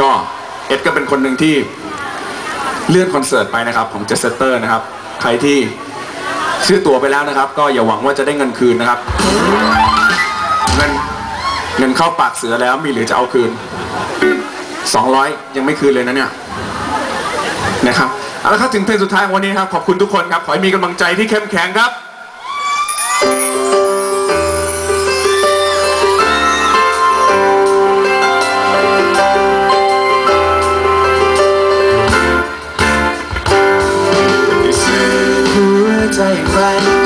ก็เอ็ดก็เป็นคนหนึ่งที่เลื่อนคอนเสิร์ตไปนะครับของเจสเตอร์นะครับ ใครที่ซื้อตั๋วไปแล้วนะครับ ก็อย่าหวังว่าจะได้เงินคืนนะครับเงินเงินเข้าปากเสือแล้วมีหรือจะเอาคืน 200 ยังไม่คืนเลยนะเนี่ยนะครับเอาละครับถึงเพลงสุดท้ายของวันนี้ครับขอบคุณทุกคนครับขอให้มีกำลังใจที่เข้มแข็งครับ ใจใคร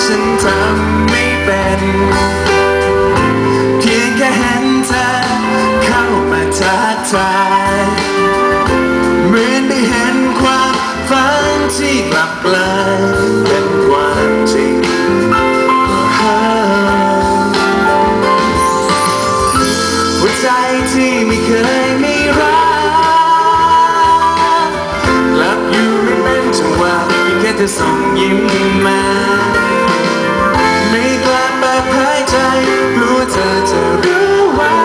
ฉันทำไม่เป็น เพียงแค่เห็นเธอเข้ามาทักทาย ธอส่งยิ้มมา ไม่กล้าเปิดเผยใจกลัวเธอจะรู้ว่า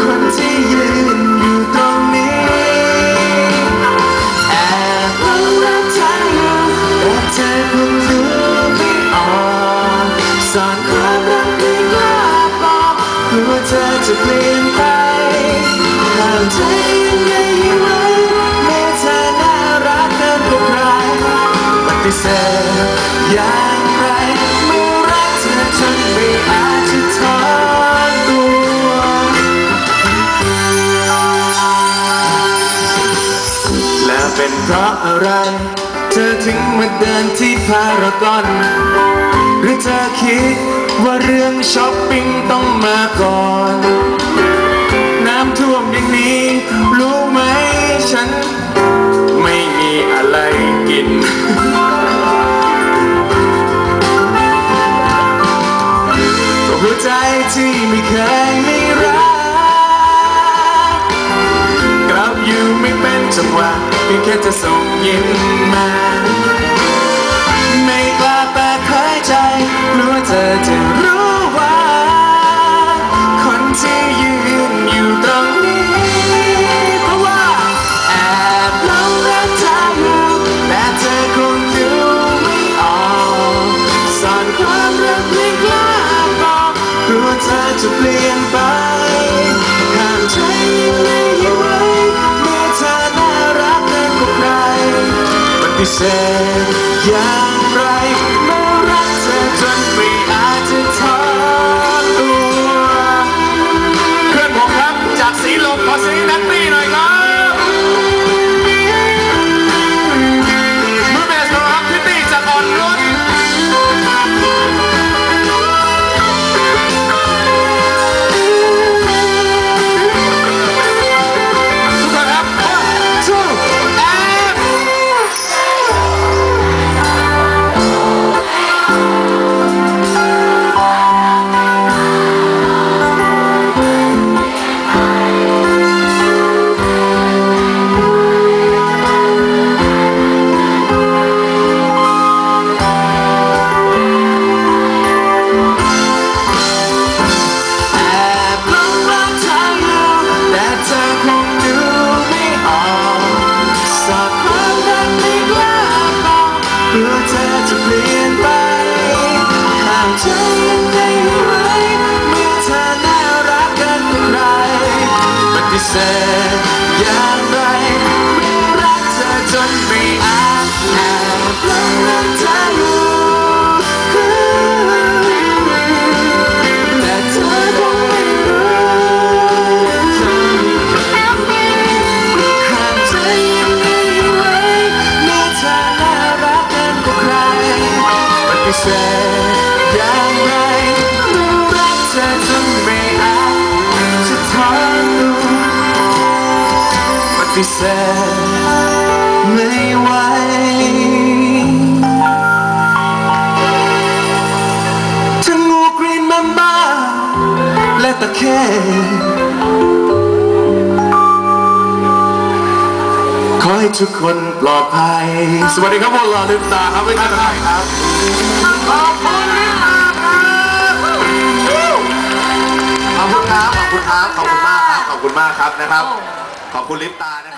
คนที่ยืนอยู่ตรงนี้แอบรักเธออยู่แต่เธอคงดูไม่ออกสอนความรักไม่กล้าบอกกลัวเธอจะเปลี่ยนไปห้ามใจ เพราะอะไร เธอถึงมาเดินที่พารากอน หรือเธอคิดว่าเรื่องช้อปปิ้งต้องมาก่อน น้ำท่วมอย่างนี้ รู้ไหมฉัน ไม่มีอะไรกินหัวใจที่ไม่เคยมีรัก กลับอยู่ไม่เป็น จังหวะเพียงแค่จะส่งยิ้มมา ไม่กล้าเปิดเผยใจกลัวเธอจะรู้ว่า คนที่ยืนอยู่ตรงนี้ เพราะว่าแอบหลงรักเธออยู่แต่เธอคงดูไม่ออกซ่อนความรักไม่กล้าบอกกลัวเธอจะเปลี่ยน พิเสธอย่างไรเมื่อรักเธอจนไม่อาจจะทอนตัวเพื่อนผมครับจากสีลมขอสีนัตตี้หน่อยครับ ธ ปฏิเสธไม่ไหวทั้งงูกรีนแมมบ้าและตะเข้ขอให้ทุกคนปลอดภัย สวัสดีครับพวกเราลืมตาครับไม่ใช่ครับขอบคุณมากครับขอบคุณครับขอบคุณครับขอบคุณมากครับขอบคุณมากครับนะครับ ขอบคุณลิปตานะครับ